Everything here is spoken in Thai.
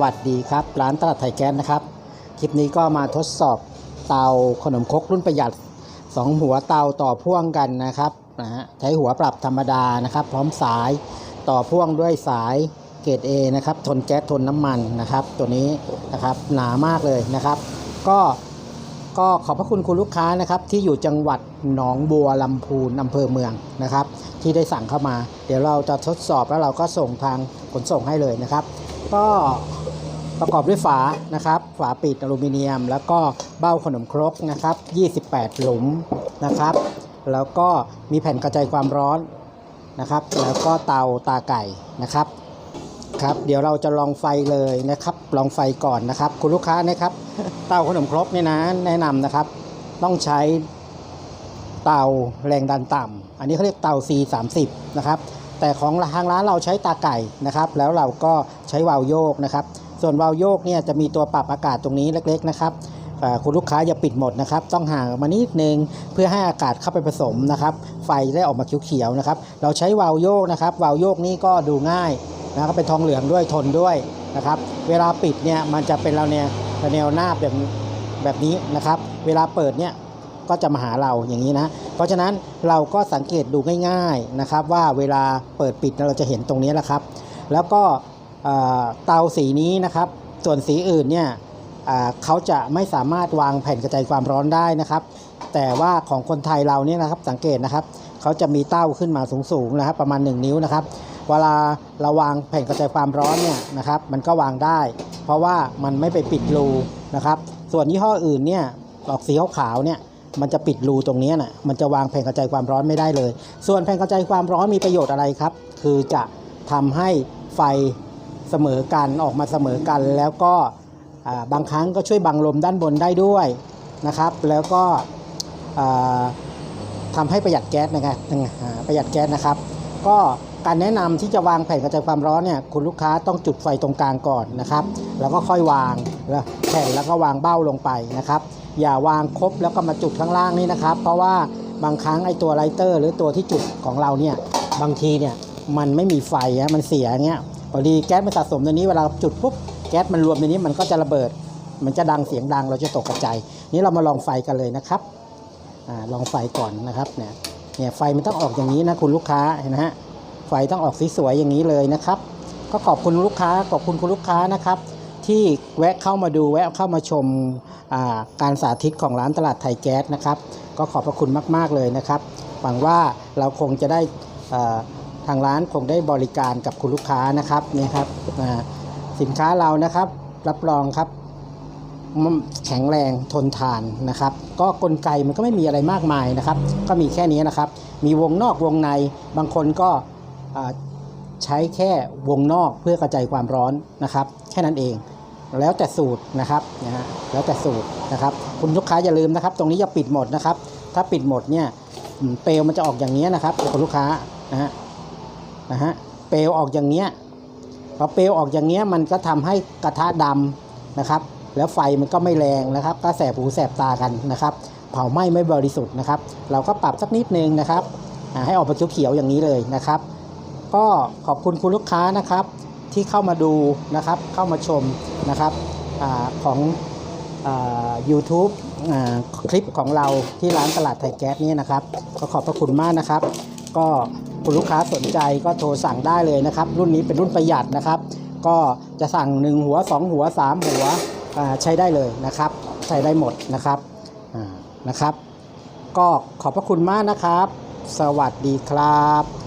วัสดีครับ ร้านตลาดไทยแก๊สนะครับ คลิปนี้ก็มาทดสอบเตาขนมครกรุ่นประหยัด 2 หัวเตาต่อพ่วงกันนะครับนะฮะใช้หัวปรับธรรมดานะครับ พร้อมสายต่อพ่วงด้วยสายเกรด A นะครับ ทนแก๊สทนน้ำมันนะครับ ตัวนี้นะครับหนามากเลยนะครับ ก็ก็ขอบพระคุณคุณลูกค้านะครับ ที่อยู่จังหวัดหนองบัวลำพูนอำเภอเมืองนะครับ ที่ได้สั่งเข้ามา เดี๋ยวเราจะทดสอบแล้วเราก็ส่งทางขนส่งให้เลยนะครับ ก็ประกอบด้วยฝานะครับ ฝาปิดอลูมิเนียม แล้วก็เบ้าขนมครกนะครับ 28 หลุมนะครับ แล้วก็มีแผ่นกระจายความร้อนนะครับ แล้วก็เตาตาไก่นะครับครับเดี๋ยวเราจะลองไฟเลยนะครับ ลองไฟก่อนนะครับ คุณลูกค้านะครับ เตาขนมครกเนี่ยนะแนะนำนะครับ ต้องใช้เตาแรงดันต่ำอันนี้เขาเรียกเตา C30 นะครับ แต่ของทางร้านเราใช้ตาไก่นะครับ แล้วเราก็ใช้วาลโยกนะครับ ส่วนวาลโยกเนี่ยจะมีตัวปรับอากาศตรงนี้เล็ก ๆ นะครับคุณลูกค้าอย่าปิดหมดนะครับ ต้องห่างมานิดนึงเพื่อให้อากาศเข้าไปผสมนะครับ ไฟได้ออกมาเขียวๆนะครับ เราใช้วาลโยกนะครับ วาลโยกนี่ก็ดูง่ายนะครับเป็นทองเหลืองด้วยทนด้วยนะครับ เวลาปิดเนี่ยมันจะเป็นเราเนี่ยแนวหน้าแบบแบบนี้นะครับ เวลาเปิดเนี่ย ก็จะมาหาเราอย่างนี้นะ เพราะฉะนั้นเราก็สังเกตดูง่ายๆนะครับ ว่าเวลาเปิดปิดเราจะเห็นตรงนี้แหละครับ แล้วก็เตาสีนี้นะครับ ส่วนสีอื่นเนี่ยเขาจะไม่สามารถวางแผ่นกระจายความร้อนได้นะครับ แต่ว่าของคนไทยเราเนี่ยนะครับสังเกตนะครับเขาจะมีเต้าขึ้นมาสูงๆนะครับ ประมาณ 1 นิ้วนะครับ เวลาเราวางแผ่นกระจายความร้อนเนี่ยนะครับ มันก็วางได้ เพราะว่ามันไม่ไปปิดรูนะครับ ส่วนยี่ห้ออื่นเนี่ยออกสีขาวๆเนี่ย มันจะปิดรูตรงนี้น่ะมันจะวางแผ่นกระจายความร้อนไม่ได้เลย ส่วนแผ่นกระจายความร้อนมีประโยชน์อะไรครับ คือจะทำให้ไฟเสมอกันออกมาเสมอกัน แล้วก็บางครั้งก็ช่วยบังลมด้านบนได้ด้วยนะครับ แล้วก็อ่าทำให้ประหยัดแก๊สนะครับประหยัดแก๊สนะครับ ก็การแนะนำที่จะวางแผ่นกระจายความร้อนเนี่ยคุณลูกค้าต้องจุดไฟตรงกลางก่อนนะครับ แล้วก็ค่อยวางแผ่นแล้วก็วางเบ้าลงไปนะครับ อย่าวางครบแล้วก็มาจุดข้างล่างนี่นะครับ เพราะว่าบางครั้งไอ้ตัวไลเตอร์ หรือตัวที่จุดของเราเนี่ยบางทีเนี่ยมันไม่มีไฟอะมันเสียเงี้ยพอดีแก๊สมันสะสมในนี้เวลาจุดปุ๊บแก๊สมันรวมในนี้มันก็จะระเบิด มันจะดังเสียงดังเราจะตกกระจายนี่เรามาลองไฟกันเลยนะครับอลองไฟก่อนนะครับเนี่ยเนี่ยไฟมันต้องออกอย่างนี้นะคุณลูกค้าเห็นไหมฮะไฟต้องออกสวยๆอย่างนี้เลยนะครับ ก็ขอบคุณลูกค้าขอบคุณคุณลูกค้านะครับ ที่แวะเข้ามาดูแวะเข้ามาชมาการสาธิตของร้านตลาดไทยแก๊สนะครับ ก็ขอบพระคุณมาก ๆ เลยนะครับ หวังว่าเราคงจะได้ทางร้านคงได้บริการกับคุณลูกค้านะครับเนี่ยครับสินค้าเรานะครับ รับรองครับแข็งแรงทนทานนะครับ ก็กลไกมันก็ไม่มีอะไรมากมายนะครับ ก็มีแค่นี้นะครับ มีวงนอกวงในบางคนก็ใช้แค่วงนอกเพื่อกระจายความร้อนนะครับ แค่นั้นเอง แล้วแต่สูตรนะครับนะฮะแล้วแต่สูตรนะครับ คุณลูกค้าอย่าลืมนะครับ ตรงนี้อย่าปิดหมดนะครับ ถ้าปิดหมดเนี่ยเปลวมันจะออกอย่างนี้นะครับคุณลูกค้านะฮะนะฮะเปลวออกอย่างเนี้ยพอเปลวออกอย่างเนี้ยมันก็ทำให้กระทะดำนะครับ แล้วไฟมันก็ไม่แรงนะครับ ก็แสบหูแสบตากันนะครับ เผาไหม้ไม่บริสุทธิ์นะครับ เราก็ปรับสักนิดนึงนะครับให้ออกมาเขียวๆอย่างนี้เลยนะครับ ก็ขอบคุณคุณลูกค้านะครับ ที่เข้ามาดูนะครับ เข้ามาชมนะครับอของยูทูบคลิปของเราที่ร้านตลาดไทยแก๊สนี่นะครับ ก็ขอบพระคุณมากนะครับ ก็คุณลูกค้าสนใจก็โทรสั่งได้เลยนะครับ รุ่นนี้เป็นรุ่นประหยัดนะครับ ก็จะสั่ง 1 หัว 2 หัว 3 หัวใช้ได้เลยนะครับ ใช้ได้หมดนะครับนะครับ ก็ขอบพระคุณมากนะครับ สวัสดีครับ